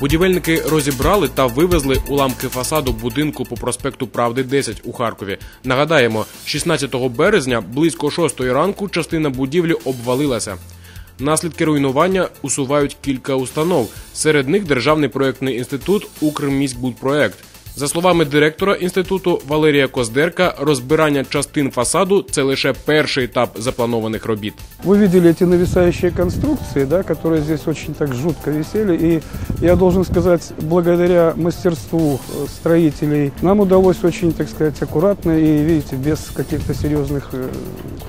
Будівельники розібрали та вивезли уламки фасаду будинку по проспекту Правди 10 у Харкові. Нагадаємо, 16 березня близько 6 ранку частина будівлі обвалилася. Наслідки руйнування усувають кілька установ. Серед них Державний проєктний інститут Укрміськбудпроект. За словами директора інституту Валерія Коздерка, розбирання частин фасаду це лише перший етап запланованих робіт. Вы видели эти нависающие конструкции, да, которые здесь очень так жутко висели. И я должен сказать, благодаря мастерству э, строителей нам удалось очень, так сказать, аккуратно и, видите, без каких-то серьезных э,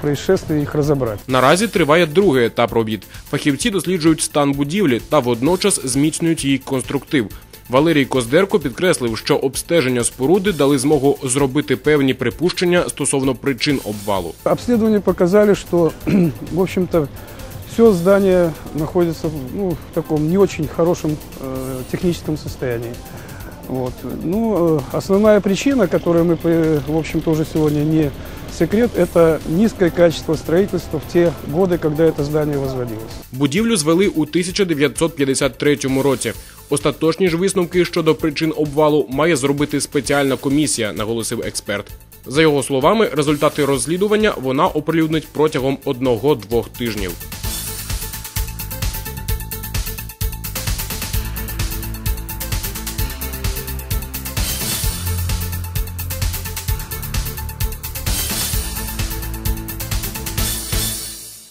происшествий их разобрать. Наразі триває другий етап робіт. Фахівці досліджують стан будівлі та водночас зміцнюють її конструктив. Валерій Коздерко підкреслив, що обстеження споруди дали змогу зробити певні припущення стосовно причин обвалу. Обследования показали, что, в общем-то, все здание находится ну, в таком не очень хорошем э, техническом состоянии. Вот. Ну, э, основная причина, которая мы, э, в общем-то, уже сегодня не секрет, это низкое качество строительства в те годы, когда это здание возводилось. Будівлю звели у 1953 році. Остаточні ж висновки щодо причин обвалу має зробити спеціальна комісія, наголосив експерт. За його словами, результати розслідування вона оприлюднить протягом одного-двох тижнів.